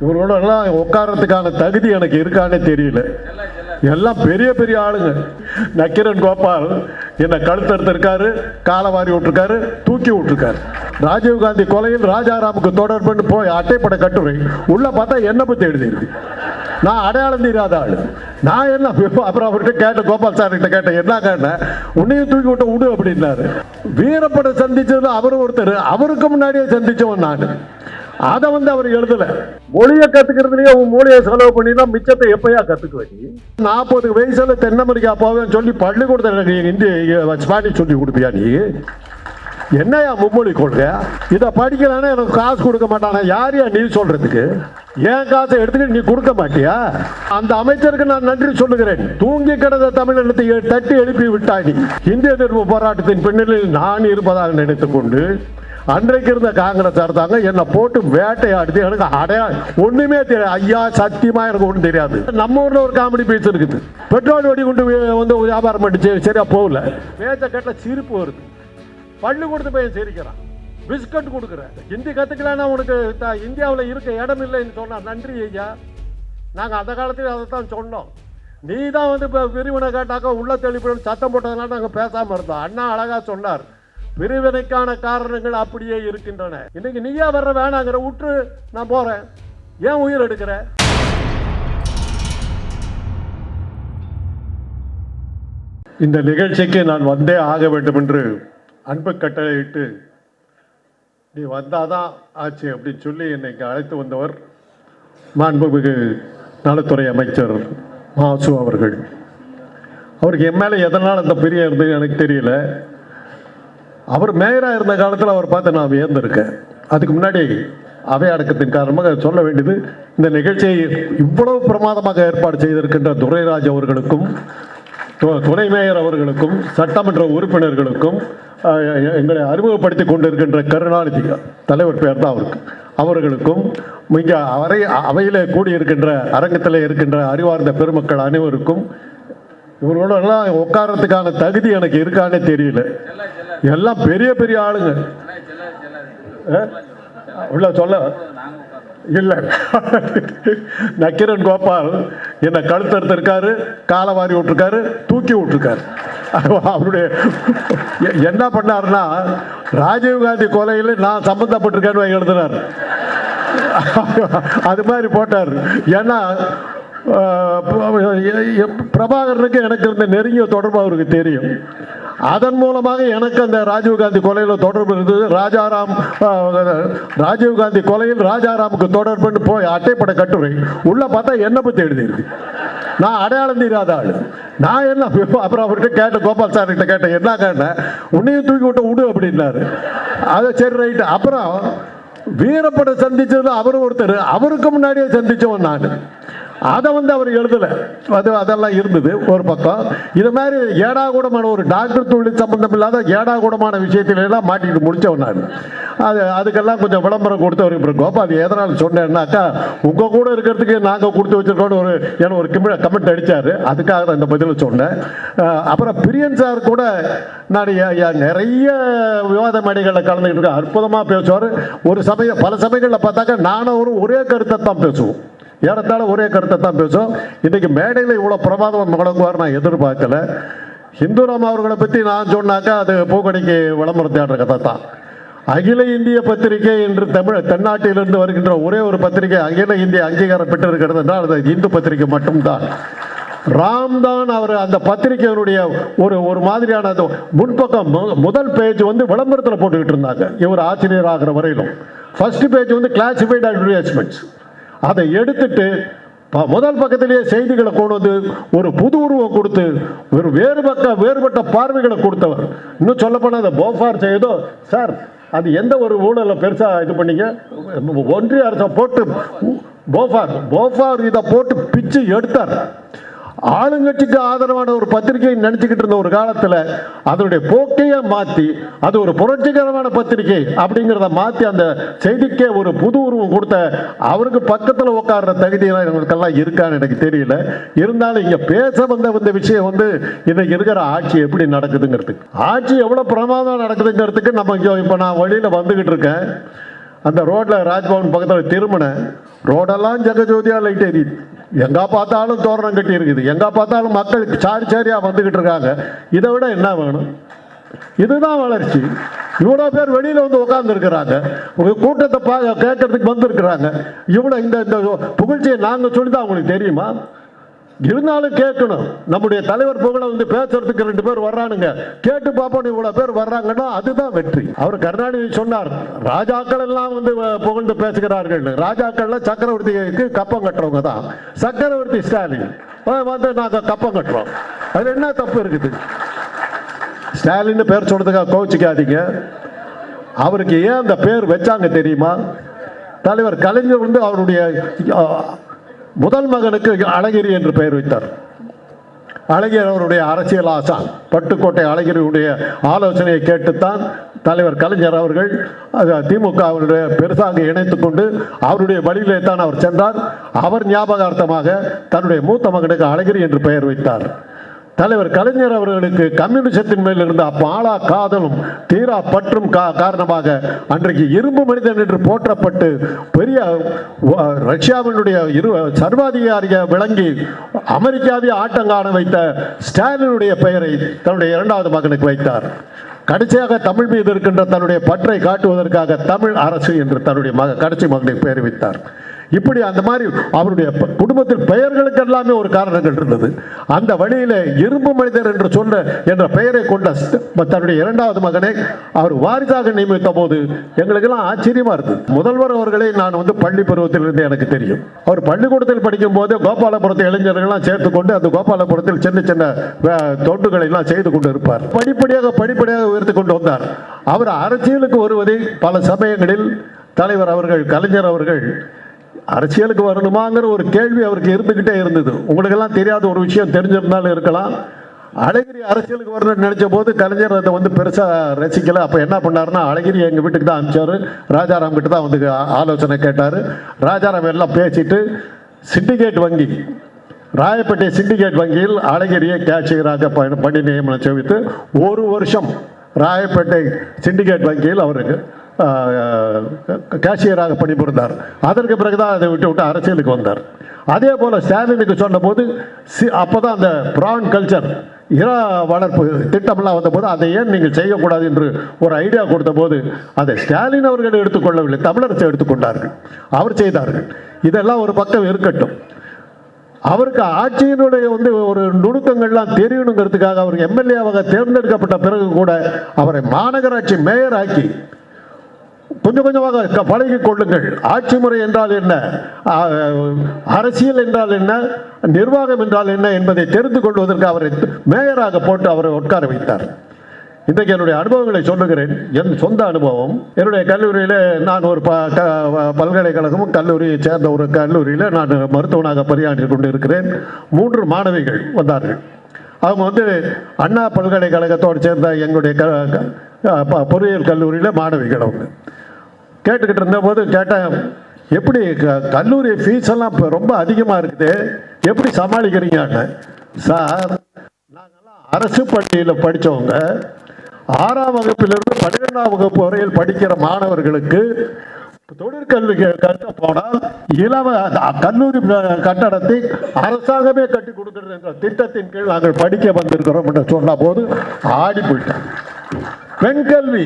இவங்களோட உட்காரத்துக்கான உட்கார்றதுக்கான தகுதி எனக்கு இருக்கானே தெரியல. எல்லாம் பெரிய பெரிய ஆளுங்க. நக்கிரன் கோபால் என்னை கழுத்தெடுத்திருக்காரு காலை வாரி விட்டுருக்காரு தூக்கி விட்டுருக்காரு. ராஜீவ் காந்தி கொலையில் ராஜாராமுக்கு தொடர்புன்னு போய் அட்டைப்பட கட்டுரை உள்ள பார்த்தா என்ன பற்றி எழுதியிருக்கு? நான் அடையாளம் தெரியாத ஆள். நான் என்ன அப்புறம் அவர்கிட்ட கேட்டேன் கோபால் சார் கிட்ட கேட்டேன் என்ன கேட்டேன்? உன்னையும் தூக்கி விட்டு விடு அப்படின்னாரு. வீரப்பட சந்திச்சதுல அவரும் ஒருத்தர் அவருக்கு முன்னாடியே சந்திச்சவன் நான். அதை வந்து அவர் எழுதல. மொழியை கத்துக்கிறதுலயே உன் மூளையை செலவு பண்ணினா மிச்சத்தை எப்பயா கத்துக்குவ நாற்பது வயசுல தென் அமெரிக்கா போவேன்னு சொல்லி பள்ளிக்கூடத்தில் எனக்கு இந்தி ஸ்பானிஷ் சொல்லி கொடுப்பியா நீ? என்னையா மும்மொழி கொள்கை? இதை படிக்கலன்னா எனக்கு காசு கொடுக்க மாட்டானா? யாரையா நீ சொல்றதுக்கு? என் காசை எடுத்துக்கிட்டு நீ கொடுக்க மாட்டியா? அந்த அமைச்சருக்கு நான் நன்றி சொல்லுகிறேன். தூங்கி கிடந்த தமிழகத்தை தட்டி எழுப்பி விட்டாய் நீ. இந்திய எதிர்ப்பு போராட்டத்தின் பின்னணியில் நான் இருப்பதாக நினைத்துக் கொண்டு அன்றைக்கு இருந்த காங்கிரஸ் அரசாங்கம் என்னை போட்டு வேட்டையாடுது. எனக்கு அடையா ஒண்ணுமே தெரியாது. ஐயா சத்தியமா எனக்கு ஒன்றும் தெரியாது. நம்ம ஊர்ல ஒரு காமெடி பீஸ் இருக்குது. பெட்ரோல் வெடி கொண்டு வந்து வியாபாரம் பண்ணிச்சு சரியா போகல. பேச்ச கட்ட சிரிப்பு வருது. பள்ளி கொடுத்து போய் சிரிக்கிறான். பிஸ்கட் கொடுக்குறேன். ஹிந்தி கற்றுக்கலான்னா உனக்கு த- இருக்க இடம் இல்லைன்னு சொன்னால் நன்றி ஐயா. நாங்கள் அந்த காலத்தில் அதை தான் சொன்னோம். நீ தான் வந்து இப்போ பிரிவினை கேட்டாக்கா உள்ள தெளிப்புன்னு சத்தம் போட்டதுனால நாங்கள் பேசாமல் இருந்தோம். அண்ணா அழகாக சொன்னார். பிரிவினைக்கான காரணங்கள் அப்படியே இருக்கின்றன. இன்னைக்கு நீயா வர்ற வேணாங்கிற விட்டு நான் போறேன். ஏன் உயிர் எடுக்கிற? இந்த நிகழ்ச்சிக்கு நான் வந்தே ஆக வேண்டும் என்று அன்பு கட்டளையிட்டு நீ வந்தாதான் ஆச்சு அப்படின்னு சொல்லி இன்னைக்கு அழைத்து வந்தவர் மாண்புமிகு நலத்துறை அமைச்சர் மாசு அவர்கள். அவருக்கு என் மேலே எதனால் அந்த பிரியம் இருந்தது எனக்கு தெரியல. அவர் மேயராக இருந்த காலத்தில் அவர் பார்த்து நான் வியந்திருக்கேன். அதுக்கு முன்னாடி அவை அடக்கத்தின் காரணமாக சொல்ல வேண்டியது இந்த நிகழ்ச்சியை இவ்வளவு பிரமாதமாக ஏற்பாடு செய்திருக்கின்ற துரைராஜ் அவர்களுக்கும் து- துணை மேயர் அவர்களுக்கும் சட்டமன்ற உறுப்பினர்களுக்கும் எங்களை அறிமுகப்படுத்தி கொண்டிருக்கின்ற கருணாநிதி தலைவர் பேர் தான் அவருக்கு அவர்களுக்கும் இங்கே அறை அவையில் கூடியிருக்கின்ற அரங்கத்தில் இருக்கின்ற அறிவார்ந்த பெருமக்கள் அனைவருக்கும் இவர்களோட எல்லாம் உட்கார்றதுக்கான தகுதி எனக்கு இருக்கானே தெரியல. எல்லாம் பெரிய பெரிய ஆளுங்க. உள்ள சொல்ல. இல்லை. நக்கிரன் கோபால் என்னை கழுத்தெடுத்திருக்காரு காலை வாரி விட்டுருக்காரு தூக்கி விட்டுருக்காரு. அவருடைய எ- என்ன பண்ணாருன்னா ராஜீவ் காந்தி கொலையில் நான் சம்மந்தப்பட்டிருக்கேன்னு எழுதினார். அது மாதிரி போட்டார். ஏன்னா பிரபாகரனுக்கு எனக்கு இருந்த நெருங்கிய தொடர்பு அவருக்கு தெரியும். அதன் மூலமாக எனக்கு அந்த ராஜீவ்காந்தி கொலையில் தொடர்பு இருந்தது. ராஜாராம் ராஜீவ்காந்தி ராஜீவ் காந்தி கொலையில் ராஜாராமுக்கு தொடர்புன்னு போய் அட்டைப்பட கட்டுரை. உள்ளே பார்த்தா என்ன பற்றி எழுதியிருக்கு? நான் அடையாளம் தெரியாத ஆள். நான் என்ன அப்புறம் அவர்கிட்ட கேட்டேன் கோபால் சார் கிட்ட கேட்டேன் என்ன கேட்டேன்? உன்னையும் தூக்கி விட்டு விடு அப்படின்னாரு. அது சரி ரைட்டு அப்புறம் வீரப்பட சந்திச்சதுல அவர் ஒருத்தர். அவருக்கு முன்னாடியே சந்திச்சவன் நான். அதை வந்து அவர் எழுதலை. அது அதெல்லாம் இருந்தது ஒரு பக்கம். இது மாதிரி ஏடாகூடமான ஒரு டாக்டர் தொழில் சம்பந்தம் இல்லாத ஏடாகூடமான விஷயத்துல மாட்டிட்டு முடிச்சவன் நான். அது அதுக்கெல்லாம் கொஞ்சம் விளம்பரம் கொடுத்தவர் இப்போ அது எதனால் சொன்னேன்னாக்கா உங்கள் கூட இருக்கிறதுக்கு நாங்கள் கொடுத்து வச்சிருக்கோம்னு ஒரு எனக்கு ஒரு கமெண்ட் அடித்தார் அதுக்காக தான் இந்த பதிலை சொன்னேன். அப்புறம் பிரியன் சார் கூட நான் நிறைய விவாத மேடைகளில் கலந்துக்கிட்டு இருக்கேன். அற்புதமாக பேசுவார். ஒரு சமயம் பல சமயங்களில் பார்த்தாக்கா நானும் அவரும் ஒரே கருத்தை தான் பேசுவோம். ஏறத்தாழ ஒரே கருத்தை தான் பேசுவோம் இன்னைக்கு மேடையில் இவ்வளோ பிரமாதம் முழங்குவார் நான் எதிர்பார்க்கல. ஹிந்துராம் அவர்களை பற்றி நான் சொன்னாக்கா அது பூக்கடைக்கு விளம்பரம் தேடுற கதை தான். அகில இந்திய பத்திரிகை என்று தமிழ் தென்னாட்டிலிருந்து வருகின்ற ஒரே ஒரு பத்திரிகை அகில இந்திய அங்கீகாரம் பெற்றிருக்கிறது என்றால் அது இந்து பத்திரிகை மட்டும்தான். ராம்தான் அவர் அந்த பத்திரிகையினுடைய ஒரு ஒரு மாதிரியான அந்த முன்பக்கம் மு- முதல் பேஜ் வந்து விளம்பரத்தில் போட்டுக்கிட்டு இருந்தாங்க. இவர் ஆசிரியர் ஆகிற வரையிலும். ஃபர்ஸ்ட் பேஜ் வந்து கிளாசிஃபைட் அட்வர்டைஸ்மெண்ட்ஸ் அதை எடுத்துட்டு முதல் பக்கத்திலேயே செய்திகளை கொண்டு வந்து ஒரு புது உருவம் கொடுத்து ஒரு வேறுபட்ட வேறுபட்ட பார்வைகளை கொடுத்தவர். இன்னும் சொல்லப்போனால் அந்த போஃபார் செய்தோ சார் அது எந்த ஒரு ஊழலை பெருசாக இது பண்ணிங்க? ஒன்றிய அரசை போட்டு போஃபார் போஃபார் இதை போட்டு பிச்சு எடுத்தார். ஆளுங்கட்சிக்கு ஆதரவான ஒரு பத்திரிகை நினைச்சுக்கிட்டு இருந்த ஒரு காலத்துல அதனுடைய போக்கையே மாத்தி அது ஒரு புரட்சிகரமான பத்திரிகை அப்படிங்கிறத மாத்தி அந்த செய்திக்கே ஒரு புது உருவம் கொடுத்த அவருக்கு பக்கத்துல உட்கார்ற தகுதி எங்களுக்கெல்லாம் இருக்கான்னு எனக்கு தெரியல. இருந்தாலும் இங்க பேச வந்த இந்த விஷயம் வந்து இன்னைக்கு இருக்கிற ஆட்சி எப்படி நடக்குதுங்கிறதுக்கு ஆட்சி எவ்வளவு பிரமாதம் நடக்குதுங்கிறதுக்கு நம்ம இங்கே இப்ப நான் வழியில வந்துகிட்டு இருக்கேன். அந்த ரோட்டில் ராஜ்பவன் பக்கத்தில் திரும்பினேன் ரோடெல்லாம் ஜெகஜோதியாக லைட் எரியுது எங்கே பார்த்தாலும் தோரணம் கட்டி இருக்குது. எங்கே பார்த்தாலும் மக்கள் சாரி சாரியாக வந்துக்கிட்டு இருக்காங்க. இதை விட என்ன வேணும்? இதுதான் வளர்ச்சி. இவ்வளோ பேர் வெளியில் வந்து உட்காந்துருக்கிறாங்க உங்கள் கூட்டத்தை பா கேட்கறதுக்கு வந்திருக்கிறாங்க. இவ்வளோ இந்த இந்த புகழ்ச்சியை நாங்கள் சொல்லி தான் அவங்களுக்கு தெரியுமா? இருந்தாலும் கேட்கணும். நம்முடைய தலைவர் புகழ வந்து பேசுறதுக்கு ரெண்டு பேர் வர்றானுங்க. கேட்டு பார்ப்போம் இவ்வளவு பேர் வர்றாங்கன்னா அதுதான் வெற்றி. அவர் கருணாநிதி சொன்னார் ராஜாக்கள் எல்லாம் வந்து புகழ்ந்து பேசுகிறார்கள். ராஜாக்கள்ல சக்கரவர்த்திக்கு கப்பம் கட்டுறவங்க தான். சக்கரவர்த்தி ஸ்டாலின். வந்து நாங்க கப்பம் கட்டுறோம். அது என்ன தப்பு இருக்குது? ஸ்டாலின் பேர் சொன்னதுக்காக கோவிச்சுக்காதீங்க. அவருக்கு ஏன் அந்த பேர் வச்சாங்க தெரியுமா? தலைவர் கலைஞர் வந்து அவருடைய முதல் மகனுக்கு அழகிரி என்று பெயர் வைத்தார். அழகிரி அவருடைய அரசியல் ஆசா. பட்டுக்கோட்டை அழகிரியுடைய ஆலோசனையை கேட்டுத்தான் தலைவர் கலைஞர் அவர்கள் திமுக அவருடைய பெருசாக இணைத்து கொண்டு அவருடைய வழியிலே தான் அவர் சென்றார். அவர் ஞாபகார்த்தமாக தன்னுடைய மூத்த மகனுக்கு அழகிரி என்று பெயர் வைத்தார். தலைவர் கலைஞர் அவர்களுக்கு கம்யூனிசத்தின் மேல் இருந்த பாலா காதலும் தீரா பற்றும் கா- காரணமாக அன்றைக்கு இரும்பு மனிதன் என்று போற்றப்பட்டு பெரிய ரஷ்யாவினுடைய இரு சர்வாதிகாரிய விளங்கி அமெரிக்காவை ஆட்டங்காண வைத்த ஸ்டாலினுடைய பெயரை தன்னுடைய இரண்டாவது மகனுக்கு வைத்தார். கடைசியாக தமிழ் மீது இருக்கின்ற தன்னுடைய பற்றை காட்டுவதற்காக தமிழ் அரசு என்று தன்னுடைய மக கடைசி மகனை பெயர் வைத்தார். இப்படி அந்த மாதிரி அவருடைய குடும்பத்தில் பெயர்களுக்கு எல்லாமே ஒரு காரணங்கள் இருந்தது. அந்த வழியில இரும்பு மனிதர் என்று சொன்ன என்ற பெயரை கொண்ட தன்னுடைய இரண்டாவது மகனை அவர் வாரிசாக நியமித்த போது எங்களுக்கெல்லாம் ஆச்சரியமா இருந்தது. முதல்வர் அவர்களை நான் வந்து பள்ளி பருவத்திலிருந்து எனக்கு தெரியும். அவர் பள்ளிக்கூடத்தில் படிக்கும் போது கோபாலபுரத்து இளைஞர்கள்லாம் சேர்த்து கொண்டு அந்த கோபாலபுரத்தில் சின்ன சின்ன தொண்டுகளை எல்லாம் செய்து கொண்டு இருப்பார். படிப்படியாக படிப்படியாக உயர்த்தி கொண்டு வந்தார். அவர் அரசியலுக்கு வருவதை பல சமயங்களில் தலைவர் அவர்கள் கலைஞர் அவர்கள் அரசியலுக்கு வரணுமாங்கிற ஒரு கேள்வி அவருக்கு இருந்துக்கிட்டே இருந்தது. உங்களுக்கெல்லாம் தெரியாத ஒரு விஷயம் தெரிஞ்சிருந்தாலும் இருக்கலாம். அழகிரி அரசியலுக்கு வரணும்னு நினைச்ச போது கலைஞர் அதை வந்து பெருசாக ரசிக்கல. அப்போ என்ன பண்ணாருன்னா அழகிரி எங்கள் வீட்டுக்கு தான் அனுப்பிச்சாரு ராஜாராம் கிட்ட தான் வந்து ஆலோசனை கேட்டார். ராஜாராம் எல்லாம் பேசிட்டு சிண்டிகேட் வங்கி. ராயப்பேட்டை சிண்டிகேட் வங்கியில் அழகிரியை கேஷியராக பணி நியமனம் செவித்து ஒரு வருஷம் ராயப்பேட்டை சிண்டிகேட் வங்கியில் அவருக்கு கேஷியராக பணிபுரிந்தார். அதற்கு பிறகுதான் அதை விட்டு விட்டு அரசியலுக்கு வந்தார். அதே போல ஸ்டாலினுக்கு சொன்னபோது சி அப்போதான் அந்த ப்ரான் கல்ச்சர் இறா வளர்ப்பு திட்டம்லாம் வந்தபோது அதை ஏன் நீங்கள் செய்யக்கூடாது என்று ஒரு ஐடியா கொடுத்த போது அதை ஸ்டாலின் அவர்கள் எடுத்துக்கொள்ளவில்லை தமிழரசு எடுத்துக்கொண்டார்கள். அவர் செய்தார்கள். இதெல்லாம் ஒரு பக்கம் இருக்கட்டும். அவருக்கு ஆட்சியினுடைய வந்து ஒரு நுணுக்கங்கள்லாம் தெரியணுங்கிறதுக்காக அவர் எம்எல்ஏவாக தேர்ந்தெடுக்கப்பட்ட பிறகு கூட அவரை மாநகராட்சி மேயர் ஆக்கி கொஞ்சம் கொஞ்சமாக க- பழகிக் கொள்ளுங்கள். ஆட்சி முறை என்றால் என்ன? அரசியல் என்றால் என்ன? நிர்வாகம் என்றால் என்ன என்பதை தெரிந்து கொள்வதற்கு அவரை மேயராக போட்டு அவரை உட்கார வைத்தார். இன்றைக்கு என்னுடைய அனுபவங்களை சொல்லுகிறேன். என் சொந்த அனுபவம். என்னுடைய கல்லூரியில் நான் ஒரு ப க- பல்கலைக்கழகமும் கல்லூரியை சேர்ந்த ஒரு கல்லூரியில் நான் மருத்துவனாக பணியாற்றி கொண்டு இருக்கிறேன் மூன்று மாணவிகள் வந்தார்கள். அவங்க வந்து அண்ணா பல்கலைக்கழகத்தோடு சேர்ந்த எங்களுடைய க ப- பொறியியல் கல்லூரியில் மாணவிகள் அவங்க. கேட்டுக்கிட்டு இருந்தபோது கேட்டேன் எப்படி க- கல்லூரி ஃபீஸ் எல்லாம் இப்போ ரொம்ப அதிகமாக இருக்குது எப்படி சமாளிக்கிறீங்கன்னு? சார் நாங்கள்லாம் அரசு பள்ளியில் படித்தவங்க ஆறாம் வகுப்பிலிருந்து பன்னிரெண்டாம் வகுப்பு வரையில் படிக்கிற மாணவர்களுக்கு தொழிற்கல்வி கட்ட போனால் இலவ கல்லூரி கட்டடத்தை அரசாங்கமே கட்டி கொடுக்கிறது என்ற திட்டத்தின் கீழ் நாங்கள் படிக்க வந்திருக்கிறோம் என்று சொன்ன போது ஆடி போயிட்டோம் பெண் கல்வி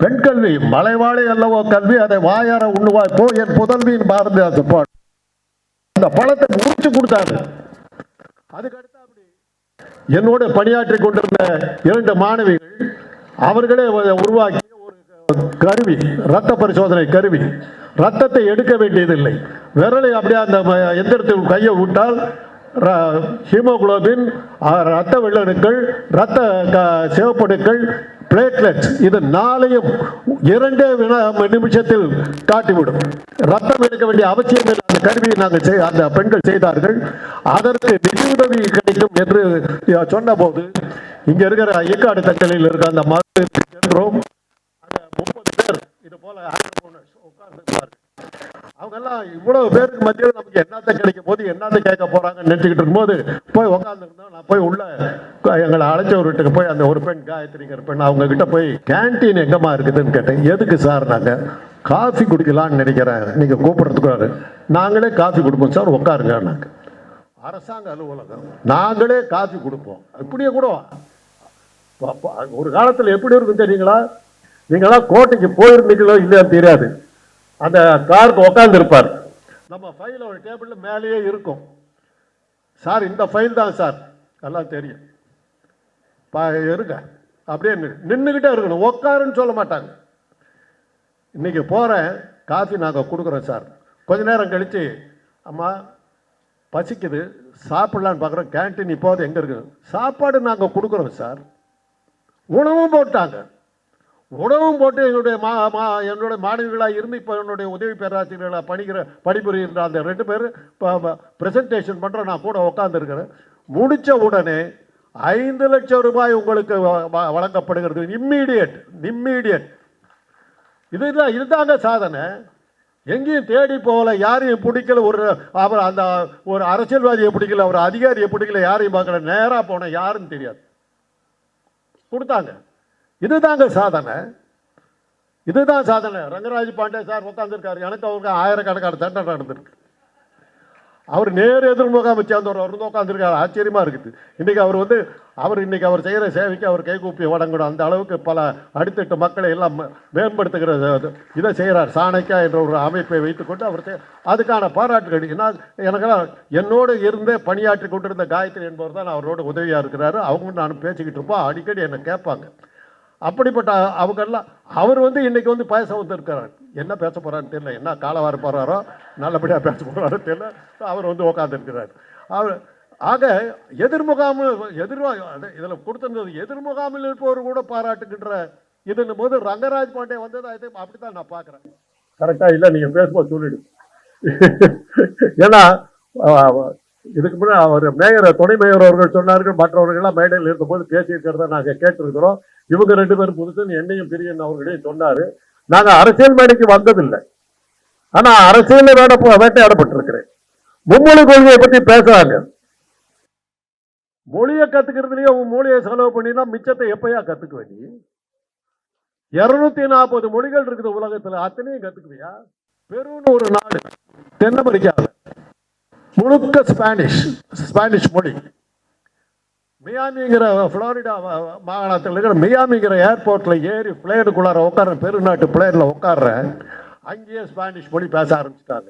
பெண் கல்வி மலைவாழை அல்லவோ கல்வி அதை வாயார உண்ணுவாய் போ என் புதல்வியின் பாரதிதாசன் பாடு அந்த பழத்தை முடிச்சு கொடுத்தாரு. அதுக்கு அப்படி என்னோட பணியாற்றி கொண்டிருந்த இரண்டு மாணவிகள் அவர்களே உருவாக்கி உருவாக்கிய ஒரு கருவி ரத்த பரிசோதனை கருவி. ரத்தத்தை எடுக்க வேண்டியதில்லை. விரலை அப்படியே அந்த எந்திரத்தில் கையை விட்டால் ஹீமோகுளோபின் ரத்த வெள்ளணுக்கள் ரத்த க- சிவப்பணுக்கள் பிளேட்லெட்ஸ் இது நாளையும் இரண்டே நிமிஷத்தில் காட்டிவிடும். ரத்தம் எடுக்க வேண்டிய அவசியம் இல்லை அந்த கருவியை நாங்கள் செய் அந்த பெண்கள் செய்தார்கள். அதற்கு நிதியுதவி கிடைக்கும் என்று சொன்ன போது இங்க இருக்கிற ஐயக்காடு தக்கலையில் இருக்க அந்த மருந்து சென்றோம். அந்த முப்பது பேர் இது போல உட்கார்ந்து அவங்க எல்லாம் இவ்வளவு பேருக்கு மத்தியில் நமக்கு என்னத்தை கிடைக்கும் போது என்னத்தை கேட்க போறாங்கன்னு நினைச்சுக்கிட்டு இருக்கும்போது போய் உட்காந்துருந்தோம் நான் போய் உள்ள எங்களை அழைச்ச வீட்டுக்கு போய் அந்த ஒரு பெண் காயத்ரிங்கிற பெண் அவங்க கிட்ட போய் கேன்டீன் எங்கம்மா இருக்குதுன்னு கேட்டேன். எதுக்கு சார் நாங்க? காஃபி குடிக்கலாம்னு நினைக்கிறேன் நீங்கள் கூப்பிட்றதுக்கு நாங்களே காஃபி கொடுப்போம் சார் உட்காருங்க நாங்கள் அரசாங்க அலுவலகம். நாங்களே காஃபி கொடுப்போம். இப்படியே கூட ஒரு காலத்தில் எப்படி இருக்கும் தெரியுங்களா? நீங்களாம் கோட்டைக்கு போயிருந்தீங்களோ இல்லையான்னு தெரியாது. அந்த காருக்கு உட்கார்ந்து இருப்பார் நம்ம ஃபைல் ஒரு டேபிளில் மேலேயே இருக்கும். சார் இந்த ஃபைல் தான் சார் எல்லாம் தெரியும். பா இருங்க. அப்படியே நின்றுக்கிட்டே இருக்கணும். உட்காருன்னு சொல்ல மாட்டாங்க. இன்றைக்கி போகிறேன் காஃபி நாங்கள் கொடுக்குறோம் சார் கொஞ்ச நேரம் கழித்து அம்மா பசிக்குது. சாப்பிட்லான்னு பார்க்குறோம். கேன்டீன் இப்போது எங்கே இருக்குது சாப்பாடு நாங்கள் கொடுக்குறோம் சார் உணவும் போட்டாங்க. உணவும் போட்டு என்னுடைய மா மா என்னுடைய மாணவிகளாக இருந்து இப்போ என்னுடைய உதவி பேராசிரியர்களாக படிக்கிற பணிபுரிகின்ற அந்த ரெண்டு பேர் இப்போ ப்ரெசன்டேஷன் பண்ணுற நான் கூட உட்காந்துருக்கிறேன் முடித்த உடனே ஐந்து லட்சம் ரூபாய் உங்களுக்கு வ- வ- வழங்கப்படுகிறது. இம்மீடியட் இம்மீடியட் இதுதான் இதுதாங்க சாதனை. எங்கேயும் தேடி போகல யாரையும் பிடிக்கல ஒரு அவர் அந்த ஒரு அரசியல்வாதியை பிடிக்கல ஒரு அதிகாரியை பிடிக்கல யாரையும் பார்க்கல. நேராக போனேன் யாருன்னு தெரியாது. கொடுத்தாங்க. இதுதாங்க சாதனை. இதுதான் சாதனை. ரங்கராஜ் பாண்டே சார் உட்காந்துருக்காரு எனக்கு அவருக்கு ஆயிரக்கணக்கான சட்டம் நடந்திருக்கு. அவர் நேர் எதிர்முகாமை சேர்ந்தவர் அவர் வந்து உட்காந்துருக்காரு ஆச்சரியமா இருக்குது. இன்றைக்கி அவர் வந்து அவர் இன்றைக்கி அவர் செய்கிற சேவைக்கு அவர் கைகூப்பி வழங்கணும் அந்த அளவுக்கு பல அடுத்தட்டு மக்களை எல்லாம் மேம்படுத்துகிற இதை செய்கிறார் சாணக்கியா என்ற ஒரு அமைப்பை வைத்துக்கொண்டு அவர் அதுக்கான பாராட்டுகள். ஏன்னா எனக்கெல்லாம் என்னோடு இருந்தே பணியாற்றி கொண்டிருந்த காயத்ரி என்பவர் தான் அவரோட உதவியாக இருக்கிறாரு. அவங்க நான் பேசிக்கிட்டு இருப்போம். அடிக்கடி என்னை கேட்பாங்க. அப்படிப்பட்ட அவங்கெல்லாம் அவர் வந்து இன்றைக்கி வந்து பேச வந்துருக்கிறார் என்ன பேச போகிறான்னு தெரியல. என்ன காலவார போறாரோ நல்லபடியாக பேச போகிறாரோ தெரியல. அவர் வந்து உட்காந்துருக்கிறார் அவர் ஆக எதிர்முகாம எதிர்வா இதில் கொடுத்துருந்தது எதிர்முகாமில் இருப்பவர் கூட பாராட்டுக்கின்ற இதுன்னும் போது ரங்கராஜ் பாண்டே வந்தது அப்படி தான் நான் பார்க்குறேன். கரெக்டாக இல்லை நீங்கள் பேசும்போது சொல்லிடு. ஏன்னா இதுக்கு முன்னாடி அவர் மேயர் துணை மேயர் அவர்கள் சொன்னார்கள் மற்றவர்கள்லாம் மேடையில் இருந்தபோது பேசியிருக்கிறத நாங்கள் கேட்டிருக்கிறோம். இவங்க ரெண்டு பேரும் புதுசு என்னையும் பிரியன் அவர்களையும் சொன்னாரு. நாங்கள் அரசியல் மேடைக்கு வந்ததில்லை. ஆனால் அரசியல் வேட வேட்டையாடப்பட்டிருக்கிறேன். மும்மொழி கொள்கையை பற்றி பேசுறாங்க. மொழியை கத்துக்கிறதுலயே உன் மொழியை செலவு பண்ணினா மிச்சத்தை எப்பயா கத்துக்குவ நீ? இருநூத்தி நாற்பது மொழிகள் இருக்குது உலகத்துல. அத்தனையும் கத்துக்குவியா? பெருன்னு ஒரு நாடு. தென் முழுக்க ஸ்பானிஷ் ஸ்பானிஷ் மொழி. மியாமிங்கிற ஃப்ளோரிடா மாகாணத்தில் இருக்கிற மியாமிங்கிற ஏர்போர்ட்டில் ஏறி பிளேனுக்குள்ளார உட்கார பெருநாட்டு பிளேனில் உட்கார்றேன் அங்கேயே ஸ்பானிஷ் மொழி பேச ஆரம்பிச்சிட்டாங்க.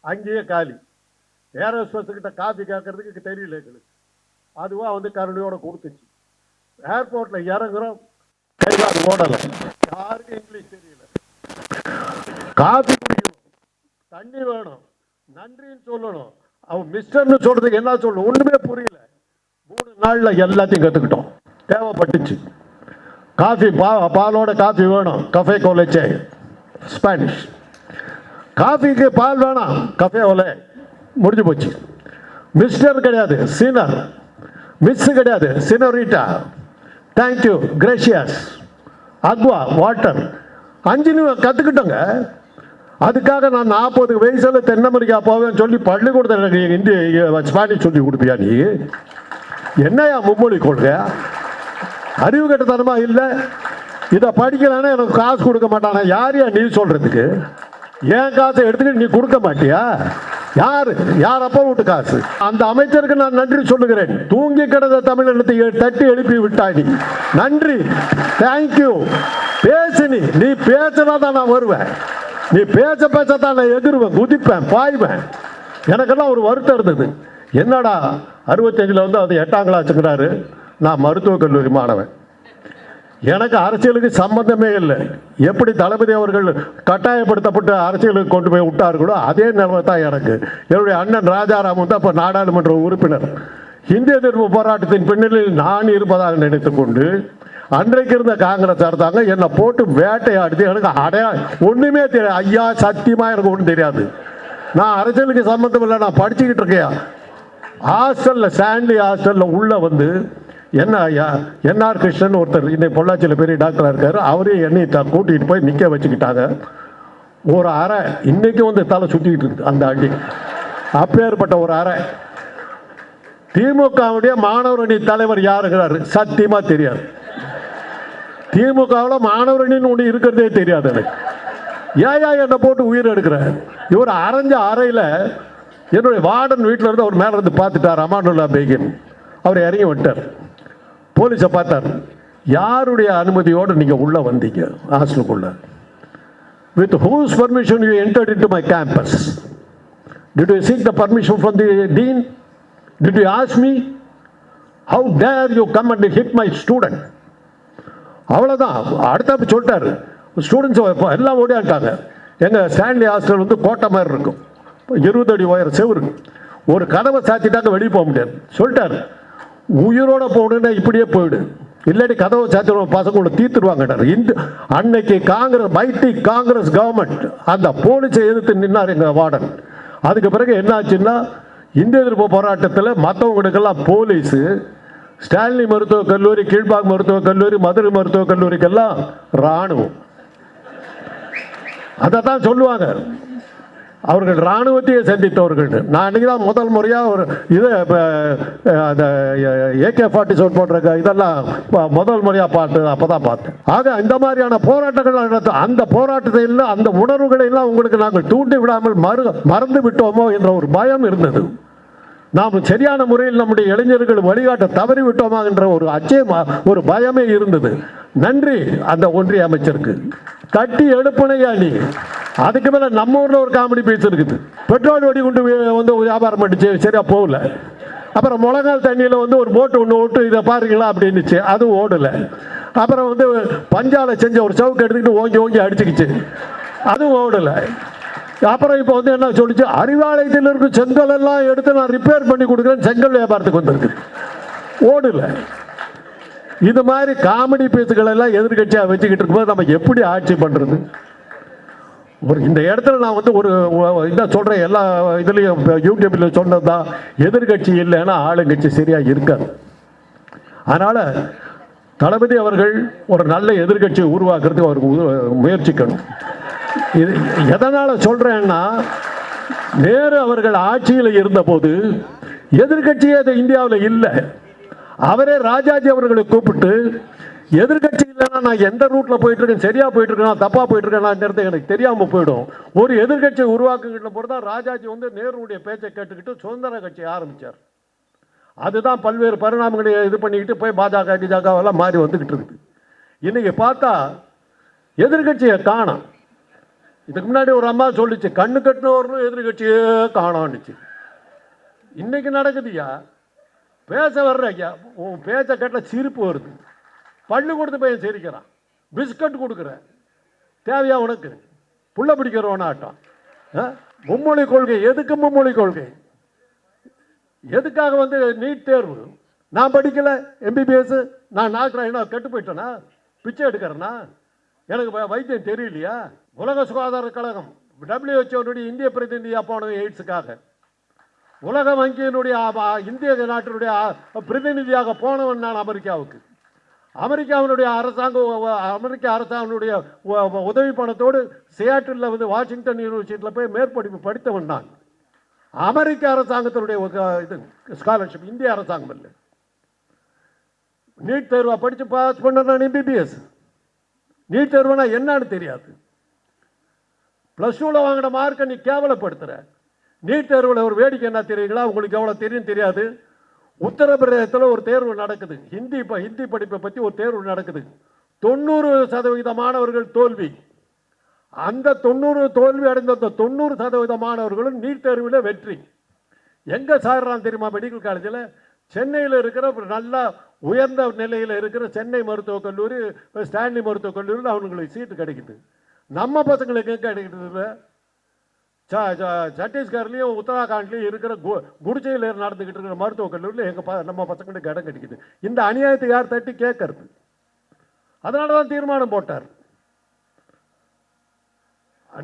அங்கேயே காலி. ஏரோஸ்பேஸ்கிட்ட காஃபி கேட்கறதுக்கு தெரியல எங்களுக்கு. அதுவாக வந்து கருணையோட கொடுத்துச்சு. ஏர்போர்ட்டில் இறங்குறோம். கைகால் ஓடலை. யாருக்கும் இங்கிலீஷ் தெரியல. காஃபி குடிக்கணும். தண்ணி வேணும். நன்றின்னு சொல்லணும். அவன் மிஸ்டர்னு சொல்றதுக்கு என்ன சொல்லணும்? ஒன்றுமே புரியல. மூணு நாளில் எல்லாத்தையும் கற்றுக்கிட்டோம் தேவைப்பட்டுச்சு. காஃபி பா பாலோட காஃபி வேணும். கஃபே கோலேச்சே. ஸ்பானிஷ் காஃபிக்கு பால் வேணாம். கஃபே ஓலே முடிஞ்சு போச்சு. மிஸ்டர் கிடையாது. சீனர் மிஸ் கிடையாது. சினோரிட்டா தேங்க்யூ கிரேஷியஸ் அக்வா வாட்டர். அஞ்சு நிமிஷம் கற்றுக்கிட்டோங்க அதுக்காக நான் நாற்பது வயசுல தென் அமெரிக்கா போவேன்னு சொல்லி பள்ளிக்கூடத்தில் எனக்கு இந்தி ஸ்பானிஷ் சொல்லி கொடுப்பியா நீ? என்னையா மும்மொழி கொள்கை? அறிவு கட்டத்தனமா இல்லை? இதை படிக்கலன்னா எனக்கு காசு கொடுக்க மாட்டானா. யாரையா நீ சொல்றதுக்கு? ஏன் காசை எடுத்துக்கிட்டு நீ கொடுக்க மாட்டியா? யார்? யார் அப்பா வீட்டு காசு? அந்த அமைச்சருக்கு நான் நன்றி சொல்லுகிறேன். தூங்கி கிடந்த தமிழினத்தை தட்டி எழுப்பி விட்டாய் நீ. நன்றி. தேங்க்யூ பேசு நீ. நீ பேசினா தான் நான் வருவேன். நீ பேச பேசத்தான் நான் எதிர்வேன் குதிப்பேன் பாய்வேன். எனக்கெல்லாம் ஒரு வருத்தம் இருந்தது. என்னடா அறுபத்தஞ்சில் வந்து அது எட்டாம் கிளாஸுங்கிறாரு நான் மருத்துவக் கல்லூரி மாணவன். எனக்கு அரசியலுக்கு சம்பந்தமே இல்லை. எப்படி தளபதி அவர்கள் கட்டாயப்படுத்தப்பட்டு அரசியலுக்கு கொண்டு போய் விட்டார்களோ அதே நிலைமை தான் எனக்கு. என்னுடைய அண்ணன் ராஜாராம் வந்து அப்போ நாடாளுமன்ற உறுப்பினர். இந்திய எதிர்ப்பு போராட்டத்தின் பின்னணியில் நான் இருப்பதாக நினைத்து கொண்டு அன்றைக்கு இருந்த காங்கிரஸ் அரசாங்கம் என்னை போட்டு வேட்டையாடுது. எனக்கு அடையா ஒண்ணுமே தெரியாது. ஐயா சத்தியமா எனக்கு ஒன்றும் தெரியாது. நான் அரசியலுக்கு சம்மந்தம் இல்லை நான் படிச்சுக்கிட்டு இருக்கேன். ஹாஸ்டல்ல சாண்டி ஹாஸ்டல்ல உள்ள வந்து என்ன ஐயா என்ஆர் கிருஷ்ணன் ஒருத்தர் இன்னைக்கு பொள்ளாச்சியில் பெரிய டாக்டராக இருக்கார். அவரையும் என்னை த- கூட்டிகிட்டு போய் நிற்க வச்சுக்கிட்டாங்க. ஒரு அறை இன்றைக்கும் வந்து தலை சுற்றிக்கிட்டு இருக்கு அந்த அடி. அப்பேற்பட்ட ஒரு அறை. திமுகவுடைய மாணவர் அணி தலைவர் யாருங்கிறாரு? சத்தியமாக தெரியாது. திமுகவில் மாணவர் ஒன்று இருக்கிறதே தெரியாது எனக்கு. ஏயா என்னை போட்டு உயிர் எடுக்கிறேன் இவர் அரைஞ்ச அறையில் என்னுடைய வார்டன் வீட்டில் இருந்து அவர் மேலே இருந்து பார்த்துட்டார் அமானுல்லா பேகின். அவர் இறங்கி விட்டார். போலீஸை பார்த்தார். யாருடைய அனுமதியோடு நீங்கள் உள்ளே வந்தீங்க? ஹாஸ்டலுக்குள்ள. With whose permission you entered into my campus did you seek the permission from the dean did you ask me how dare you come and hit my student அவ்வளோதான் அடுத்த சொல்லிட்டாரு. ஸ்டூடெண்ட்ஸ் எல்லாம் ஓடியாட்டாங்க எங்கள் ஸ்டான்லி ஹாஸ்டல் வந்து கோட்டை மாதிரி இருக்கும். இருபது அடி உயர செவுரு ஒரு கதவை சாத்திட்டாக்க வெளியே போக முடியாது. சொல்லிட்டாரு. உயிரோட போகணுன்னா இப்படியே போயிடு. இல்லாட்டி கதவை சாத்திடுவோம் பசங்க உள்ள தீர்த்துருவாங்கட்டார் இந்த அன்னைக்கு காங்கிரஸ் மைட்டி காங்கிரஸ் கவர்மெண்ட் அந்த போலீஸை எதிர்த்து நின்னார் எங்கள் வார்டன். அதுக்கு பிறகு என்னாச்சுன்னா இந்திய எதிர்ப்பு போராட்டத்தில் மற்றவங்களுக்கெல்லாம் போலீஸு ஸ்டான்லி மருத்துவக் கல்லூரி கீழ்பாக் மருத்துவக் கல்லூரி மதுரை மருத்துவக் கல்லூரிக்கெல்லாம் இராணுவம். அதை தான் சொல்லுவாங்க. அவர்கள் இராணுவத்தையே சந்தித்தவர்கள். நான் அன்றைக்கி தான் முதல் முறையாக ஒரு இது இப்போ அந்த ஏகே ஃபார்ட்டி செவன் போன்ற இதெல்லாம் முதல் முறையாக பார்த்து அப்போ தான் பார்த்தேன். ஆக இந்த மாதிரியான போராட்டங்கள் நடத்த அந்த போராட்டத்தை எல்லாம் அந்த உணர்வுகளை எல்லாம் உங்களுக்கு நாங்கள் தூண்டி விடாமல் மறு மறந்து விட்டோமோ என்ற ஒரு பயம் இருந்தது. நாம் சரியான முறையில் நம்முடைய இளைஞர்கள் வழிகாட்ட தவறி விட்டோமா என்ற ஒரு அச்சயமா ஒரு பயமே இருந்தது. நன்றி அந்த ஒன்றிய அமைச்சருக்கு. தட்டி எடுப்பனையா நீ அதுக்கு மேலே நம்ம ஊரில் ஒரு காமெடி பேச்சு இருக்குது. பெட்ரோல் வெடி கொண்டு வந்து வியாபாரம் பண்ணிச்சு சரியா போகல. அப்புறம் முழங்கால் தண்ணியில் வந்து ஒரு போட்டு ஒன்று விட்டு இதை பாருங்களா அப்படின்னுச்சு. அதுவும் ஓடலை. அப்புறம் வந்து பஞ்சால செஞ்ச ஒரு சவுக்கு எடுத்துக்கிட்டு ஓங்கி ஓங்கி அடிச்சுக்கிச்சு. அதுவும் ஓடலை. அப்புறம் இப்போ வந்து என்ன சொல்லிச்சு? அறிவாலயத்தில் இருக்கும் செங்கல் எல்லாம் எடுத்து நான் ரிப்பேர் பண்ணி கொடுக்குறேன். செங்கல் வியாபாரத்துக்கு வந்திருக்கு. ஓடல. இது மாதிரி காமெடி பேச்சுகள் எல்லாம் எதிர்கட்சியாக வச்சுக்கிட்டு இருக்கும்போது நம்ம எப்படி ஆட்சி பண்ணுறது ஒரு இந்த இடத்துல நான் வந்து ஒரு என்ன சொல்கிறேன் எல்லா இதுலேயும் யூடியூப்பில் சொன்னது தான் எதிர்கட்சி இல்லைன்னா ஆளுங்கட்சி சரியாக இருக்காது. அதனால் தளபதி அவர்கள் ஒரு நல்ல எதிர்கட்சியை உருவாக்குறதுக்கு அவருக்கு உ- முயற்சிக்கணும். இது எதனால் சொல்கிறேன்னா நேரு அவர்கள் ஆட்சியில் இருந்தபோது எதிர்கட்சியே அது இந்தியாவில் இல்லை. அவரே ராஜாஜி அவர்களை கூப்பிட்டு எதிர்கட்சி இல்லைன்னா நான் எந்த ரூட்டில் போயிட்டு இருக்கேன் சரியா போயிட்டு இருக்கேன் தப்பா போயிட்டு எனக்கு தெரியாமல் போயிடும். ஒரு எதிர்கட்சியை உருவாக்குகின்ற போது தான் ராஜாஜி வந்து நேருடைய பேச்சை கேட்டுக்கிட்டு சுதந்திர கட்சி ஆரம்பிச்சார். அதுதான் பல்வேறு பரிணாமங்களை இது பண்ணிக்கிட்டு போய் பாஜக கிஜக மாறி வந்துக்கிட்டு இருக்குது இன்றைக்கி பார்த்தா எதிர்கட்சியை காணும். இதுக்கு முன்னாடி ஒரு அம்மா சொல்லிச்சு கண்ணு கட்டினவர்களும் எதிர்கட்சியே காணோன்னுச்சு. இன்னைக்கு நடக்குதுயா பேச வர்ற ஐயா உன் பேச்சை கட்ட சிரிப்பு வருது. பள்ளி கொடுத்து பையன் சிரிக்கிறான். பிஸ்கட் கொடுக்குற. தேவையா உனக்கு? புள்ள பிடிக்கிறவன ஆட்டம் ஆ? மும்மொழி கொள்கை. எதுக்கு மும்மொழி கொள்கை? எதுக்காக வந்து நீட் தேர்வு? நான் படிக்கலை. எம்பிபிஎஸ் நான் டாக்டர் என்ன கெட்டு போயிட்டேனா? பிச்சை எடுக்கிறேனா? எனக்கு வைத்தியம் தெரியலையா? உலக சுகாதார கழகம் டபிள்யூஹெச்ஓனுடைய இந்திய பிரதிநிதியாக போனது எய்ட்ஸுக்காக உலக வங்கியினுடைய இந்திய நாட்டினுடைய பிரதிநிதியாக போனவன் நான் அமெரிக்காவுக்கு. அமெரிக்காவினுடைய அரசாங்கம் அமெரிக்க அரசாங்கனுடைய உதவி பணத்தோடு சியாட்டில் வந்து வாஷிங்டன் யூனிவர்சிட்டியில் போய் மேற்படிப்பு படித்தவன் நான். அமெரிக்க அரசாங்கத்தினுடைய இது ஸ்காலர்ஷிப் இந்திய அரசாங்கம் இல்லை நீட் தேர்வாக படித்து பாஸ் பண்ண நான் எம்பிபிஎஸ் நீட் தேர்வுனா என்னன்னு தெரியாது. ப்ளஸ் டூவில் வாங்கின மார்க்கை நீ கேவலப்படுத்துகிற நீட் தேர்வில் ஒரு வேடிக்கை என்ன தெரியுங்களா? உங்களுக்கு எவ்வளோ தெரியும் தெரியாது. உத்தரப்பிரதேசத்தில் ஒரு தேர்வு நடக்குது. ஹிந்தி இப்போ ஹிந்தி படிப்பை பற்றி ஒரு தேர்வு நடக்குது. தொண்ணூறு சதவீத மாணவர்கள் தோல்வி. அந்த தொண்ணூறு தோல்வி அடைந்த அந்த தொண்ணூறு சதவீத மாணவர்களும் நீட் தேர்வில் வெற்றி. எங்கே சாடுறான் தெரியுமா மெடிக்கல் காலேஜில் சென்னையில் இருக்கிற ஒரு நல்ல உயர்ந்த நிலையில் இருக்கிற சென்னை மருத்துவக் கல்லூரி ஸ்டான்லி மருத்துவக் கல்லூரியில் அவங்களுக்கு சீட்டு கிடைக்குது. நம்ம பசங்களுக்கு எங்கே கிடைக்கிறது இல்லை. ச- ச- சத்தீஸ்கர்லேயும் உத்தராகண்ட்லேயும் இருக்கிற கு குடிச்சையில் நடந்துக்கிட்டு இருக்கிற மருத்துவக் கல்லூரியில் எங்கள் ப நம்ம பசங்களுக்கு இடம் கிடைக்குது. இந்த அநியாயத்தை யார் தட்டி கேட்கறது? அதனால தான் தீர்மானம் போட்டார்.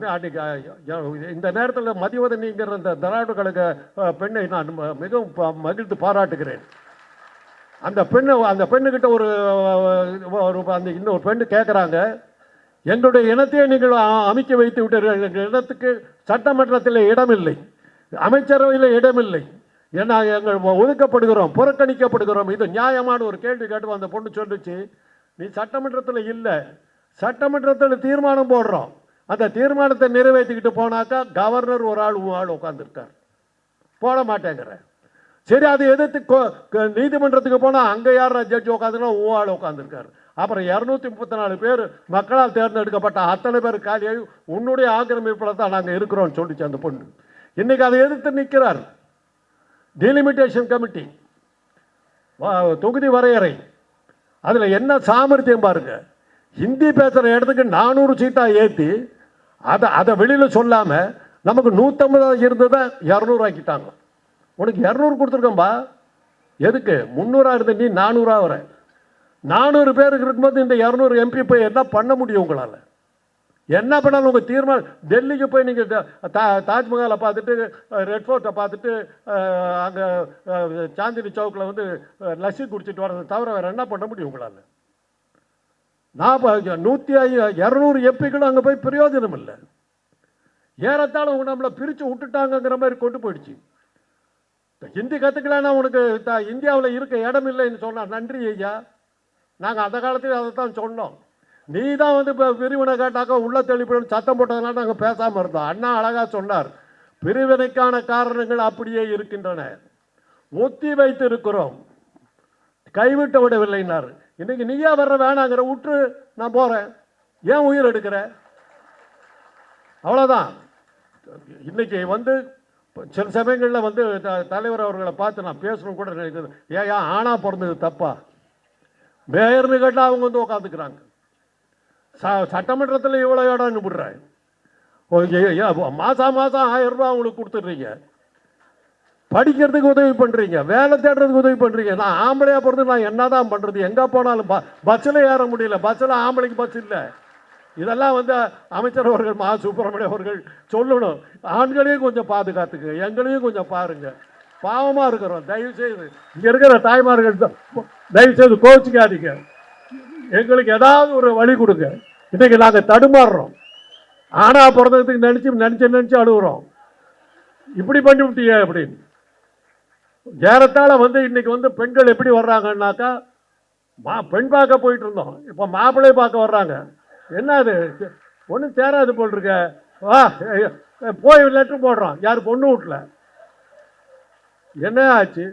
அன்னைக்கு இந்த நேரத்தில் மதிவதனிங்கிற இந்த திராவிட கழக பெண்ணை நான் ம- மிகவும் ப- மகிழ்ந்து பாராட்டுகிறேன். அந்த பெண்ணு அந்த பெண்ணுக்கிட்ட ஒரு ஒரு அந்த இன்னொரு பெண்ணு கேட்குறாங்க எங்களுடைய இனத்தையே நீங்கள் அமைக்க வைத்து விட்டீர்கள். எங்கள் இனத்துக்கு சட்டமன்றத்தில் இடமில்லை. அமைச்சரவையில் இடமில்லை. ஏன்னா எங்கள் ஒதுக்கப்படுகிறோம் புறக்கணிக்கப்படுகிறோம். இது நியாயமான ஒரு கேள்வி கேட்டு அந்த பொண்ணு சொல்லுச்சு. நீ சட்டமன்றத்தில் இல்லை. சட்டமன்றத்தில் தீர்மானம் போடுறோம். அந்த தீர்மானத்தை நிறைவேற்றிக்கிட்டு போனாக்கா கவர்னர் ஒரு ஆள் ஆள் உட்காந்துருக்கார் போட மாட்டேங்கிற. சரி அதை எதிர்த்து கோ- நீதிமன்றத்துக்கு போனால் அங்கே யார் ஜட்ஜ் உட்காந்துன்னா ஓ ஆள் உட்காந்துருக்காரு அப்புறம் இரநூத்தி முப்பத்தி நாலு பேர் மக்களால் தேர்ந்தெடுக்கப்பட்ட அத்தனை பேர் காலியாகி உன்னுடைய ஆக்கிரமிப்பில் தான் நாங்கள் இருக்கிறோம்னு சொல்லிச்சு அந்த பொண்ணு. இன்றைக்கி அதை எதிர்த்து நிற்கிறார். டிலிமிட்டேஷன் கமிட்டி தொகுதி வரையறை. அதில் என்ன சாமர்த்தியம் பாருங்க. ஹிந்தி பேசுகிற இடத்துக்கு நானூறு சீட்டாக ஏற்றி அதை அதை வெளியில் சொல்லாமல் நமக்கு நூற்றம்பதாக இருந்ததை இரநூறு ஆக்கிட்டாங்க உனக்கு இரநூறு கொடுத்துருக்கோம்பா எதுக்கு? முந்நூறாக இருந்த நீ நானூறாக வரேன் நானூறு பேருக்கு இருக்கும்போது இந்த இரநூறு எம்பி போய் என்ன பண்ண முடியும் உங்களால்? என்ன பண்ணாலும் உங்கள் தீர்மானம் டெல்லிக்கு போய் நீங்கள் தாஜ்மஹாலை பார்த்துட்டு ரெட் ஃபோர்ட்டை பார்த்துட்டு அங்கே சாந்தினி சவுக்கில் வந்து லஸ்ஸி குடிச்சிட்டு வரது தவிர வேறு என்ன பண்ண முடியும் உங்களால்? நான் நூற்றி ஐ இரநூறு எம்பிக்களும் அங்கே போய் பிரயோஜனம் இல்லை. ஏறத்தாழ அவங்க நம்மளை பிரித்து விட்டுட்டாங்கங்கிற மாதிரி கொண்டு போயிடுச்சு. ஹிந்தி கற்றுக்கலன்னா உனக்கு இந்தியாவில் இருக்க இடம் இல்லைன்னு சொன்னால் நன்றி ஐயா. நாங்கள் அந்த காலத்தில் அதை தான் சொன்னோம். நீ தான் வந்து இப்போ பிரிவினை கேட்டாக்கா உள்ள தெளிப்பிடும் சத்தம் போட்டதுனால நாங்கள் பேசாமல் இருந்தோம். அண்ணா அழகாக சொன்னார் பிரிவினைக்கான காரணங்கள் அப்படியே இருக்கின்றன. ஒத்தி வைத்து இருக்கிறோம் கைவிட்டு விடவில்லைன்னாரு. இன்னைக்கு நீயா வர்ற வேணாங்கிற விட்டு நான் போகிறேன் ஏன் உயிர் எடுக்கிற? அவ்வளோதான் இன்னைக்கு வந்து சில சமயங்களில் வந்து த- தலைவர் அவர்களை பார்த்து நான் பேசணும் கூட நினைக்கிறது ஏன் ஆனால் பிறந்தது தப்பா? மேயர்னு கேட்டால் அவங்க வந்து உட்காந்துக்கிறாங்க ச சட்டமன்றத்தில் இவ்வளோ இடம்னு விடுறேன் மாதம் மாதம் ஆயிரம் ரூபா அவங்களுக்கு கொடுத்துட்றீங்க. படிக்கிறதுக்கு உதவி பண்ணுறீங்க வேலை தேடுறதுக்கு உதவி பண்ணுறீங்க நான் ஆம்பளையாக பிறந்து நான் என்ன தான் பண்ணுறது எங்கே போனாலும் ப பஸ்ஸில் ஏற முடியல. பஸ்ஸில் ஆம்பளைக்கு பஸ் இல்லை. இதெல்லாம் வந்து அமைச்சர் அவர்கள் மா சுப்பிரமணியம் அவர்கள் சொல்லணும். ஆண்களையும் கொஞ்சம் பாதுகாத்துக்கு எங்களையும் கொஞ்சம் பாருங்கள் பாவமாக இருக்கிறோம். தயவு செய்து இங்கே இருக்கிற தாய்மார்கள் தயவு செய்து கோச்சிக்காதீங்க எங்களுக்கு ஏதாவது ஒரு வழி கொடுங்க. இன்றைக்கி நாங்கள் தடுமாறுறோம். ஆனால் பிறந்ததுக்கு நினச்சி நினச்சி நினச்சி அழுகுறோம். இப்படி பண்ணி விட்டீங்க அப்படின்னு. ஏறத்தாழ வந்து இன்னைக்கு வந்து பெண்கள் எப்படி வர்றாங்கன்னாக்கா மா பெண் பார்க்க போயிட்டு இருந்தோம். இப்போ மாப்பிள்ளை பார்க்க வர்றாங்க. என்ன அது? ஒன்றும் சேராது போல் இருக்க. வா போய் லெட்ரு போடுறோம். யார் பொண்ணு வீட்டில்? என்ன ஆச்சு?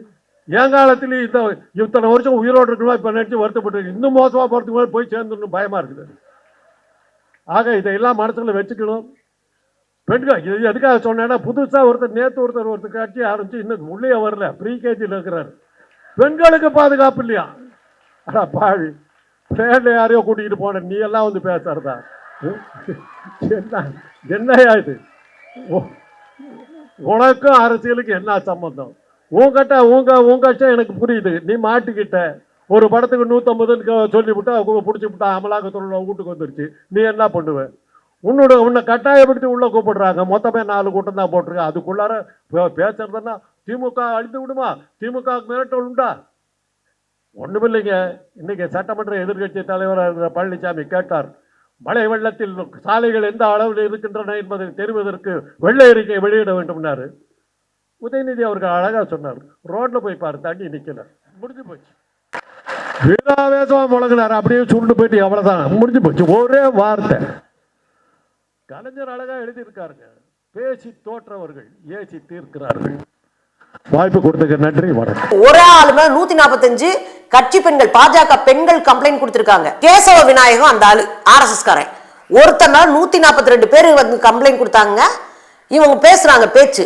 என் காலத்துலேயும் இந்த இத்தனை வருஷம் உயிரோடு இருக்கலாம் இப்போ நினச்சி வருத்தப்பட்டு இன்னும் மோசமாக போகிறதுக்கு மேலே போய் சேர்ந்துடணும். பயமாக இருக்குது. ஆக இதையெல்லாம் மனசில் வச்சுக்கணும். பெண்கள் இது எதுக்காக சொன்னேன்னா புதுசாக ஒருத்தர் நேற்று ஒருத்தர் ஒருத்தர் கட்சி ஆரம்பிச்சு இன்னும் உள்ளே வரல. ப்ரீ கேஜியில் இருக்கிறார். பெண்களுக்கு பாதுகாப்பு இல்லையா? அடா பாவி. ட்ரெயினில் யாரையோ கூட்டிகிட்டு போன நீ எல்லாம் வந்து பேசுறதா? ம்? என்ன என்னையா இது? உனக்கும் அரசியலுக்கு என்ன சம்மந்தம் உங்ககிட்ட உங்க உங்க கஷ்டம் எனக்கு புரியுது. நீ மாட்டிக்கிட்ட. ஒரு படத்துக்கு நூற்றம்பதுன்னு சொல்லிவிட்டு அவங்க பிடிச்சி விட்டா அமலாக்கத்துறையில் வீட்டுக்கு வந்துருச்சு. நீ என்ன பண்ணுவ? உன்னோட உன்னை கட்டாயப்படுத்தி உள்ளே கூப்பிடுறாங்க. மொத்தமே நாலு கூட்டம் தான் போட்டிருக்க. அதுக்குள்ளார பே- பேசுறதுன்னா திமுக அழித்து விடுமா? திமுக மிரட்டல் உண்டா? ஒன்றும் இல்லைங்க. இன்னைக்கு சட்டமன்ற எதிர்க்கட்சி தலைவராக இருக்கிற பழனிசாமி கேட்டார் மழை வெள்ளத்தில் சாலைகள் எந்த அளவில் இருக்கின்றன என்பதை தெரிவதற்கு வெள்ளை அறிக்கை வெளியிட வேண்டும்னாரு. உதயநிதி அவர்கள் அழகா சொன்னார். ரோட்ல போய் பாரு தண்ணி நிக்கல. முடிஞ்சு போச்சு. வீராவேசமா முழங்கினார். அப்படியே சுருண்டு போயிட்டு அவ்வளவுதான் முடிஞ்சு போச்சு. ஒரே வார்த்தை. கலைஞர் அழகா எழுதியிருக்காருங்க. பேசி தோற்றவர்கள் ஏசி தீர்க்கிறார்கள். வாய்ப்பு கொடுத்ததுக்கு நன்றி வணக்கம். ஒரு ஆளு மேல நூத்தி நாற்பத்தஞ்சு கட்சி பெண்கள் பாஜக பெண்கள் கம்ப்ளைண்ட் கொடுத்திருக்காங்க. கேசவ விநாயகம் அந்த ஆளு ஆர்எஸ்எஸ் காரன் ஒருத்தர் மேல நூத்தி நாற்பத்தி ரெண்டு பேர் வந்து கம்ப்ளைண்ட் கொடுத்தாங்க. இவங்க பேசுறாங்க பேச்சு.